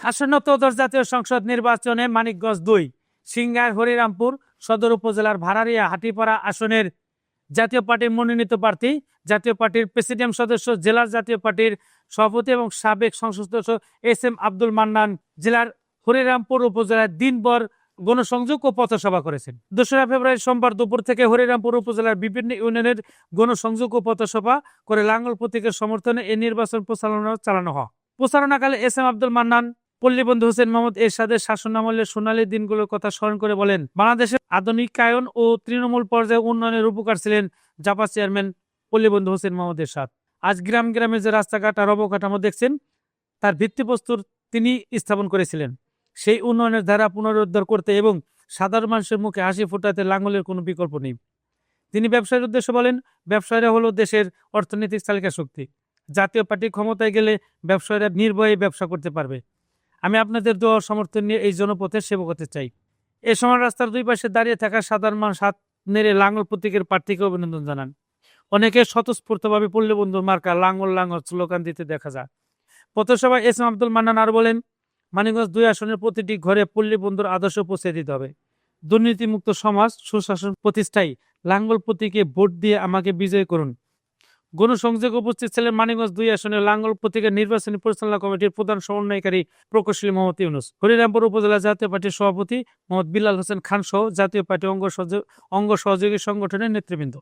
আসন্ন ত্রয়োদশ জাতীয় সংসদ নির্বাচনে মানিকগঞ্জ দুই, সিঙ্গার হরিরামপুর সদর উপজেলার ভাড়ারিয়া হাটিপাড়া আসনের জাতীয় পার্টির মনোনীত প্রার্থী, জাতীয় পার্টির প্রেসিডিয়াম সদস্য, জেলার জাতীয় পার্টির সভাপতি এবং সাবেক সংসদ সদস্য এস এম আব্দুল মান্নান জেলার হরিরামপুর উপজেলার দিনভর গণসংযোগ ও পথসভা করেছেন। দোসরা ফেব্রুয়ারি সোমবার দুপুর থেকে হরিরামপুর উপজেলার বিভিন্ন ইউনিয়নের গণসংযোগ ও পথসভা করে লাঙ্গল প্রতীকের সমর্থনে এই নির্বাচন প্রচারণা চালানো হয়। প্রচারণাকালে এস এম আব্দুল মান্নান পল্লীবন্ধু হোসেন মোহাম্মদ এরশাদের শাসনামলের সোনালী দিনগুলোর কথা স্মরণ করে বলেন, বাংলাদেশের আধুনিকায়ন ও তৃণমূল পর্যায়ে উন্নয়নের উপকার ছিলেন জাপা চেয়ারম্যান পল্লীবন্ধু হোসেন মোহাম্মদ এরশাদ। আজ গ্রাম গ্রামে যে রাস্তাঘাট আর অবকাঠামো দেখছেন, তার ভিত্তিপ্রস্তর তিনি স্থাপন করেছিলেন। সেই উন্নয়নের ধারা পুনরুদ্ধার করতে এবং সাধারণ মানুষের মুখে হাসি ফোটাতে লাঙ্গলের কোনো বিকল্প নেই। তিনি ব্যবসায়ের উদ্দেশ্য বলেন, ব্যবসায়ীরা হলো দেশের অর্থনৈতিক চালিকা শক্তি জাতীয় পার্টি ক্ষমতায় গেলে ব্যবসায়ীরা নির্ভয়ে ব্যবসা করতে পারবে। আমি আপনাদের দোয়া সমর্থন নিয়ে এই জনপথের সেবা করতে চাই। এ সময় রাস্তার দুই পাশে দাঁড়িয়ে থাকা সাধারণ মানুষ হাত নেড়ে লাঙ্গল প্রতীকের প্রার্থীকে অভিনন্দন জানান। অনেকে স্বতঃস্ফূর্তভাবে পল্লীবন্ধুর মার্কা লাঙ্গল লাঙ্গল স্লোগান দিতে দেখা যায়। পথসভায় এস এম আব্দুল মান্নান আর বলেন, মানিকগঞ্জ দুই আসনের প্রতিটি ঘরে পল্লীবন্ধুর আদর্শ পৌঁছে দিতে হবে। দুর্নীতিমুক্ত সমাজ, সুশাসন প্রতিষ্ঠায় লাঙ্গল প্রতীকে ভোট দিয়ে আমাকে বিজয় করুন। গণসংযোগ উপস্থিত ছিলেন মানিগঞ্জ দুই আসনের লাঙ্গল প্রতীকের নির্বাচনী পরিচালনা কমিটির প্রধান সমন্বয়কারী প্রকৌশলী মোহাম্মদ ইউনুস। হরিরামপুর উপজেলা জাতীয় পার্টির সভাপতি মোহাম্মদ বিলাল হোসেন খান সহ জাতীয় পার্টি অঙ্গ অঙ্গ সহযোগী সংগঠনের নেতৃবৃন্দ।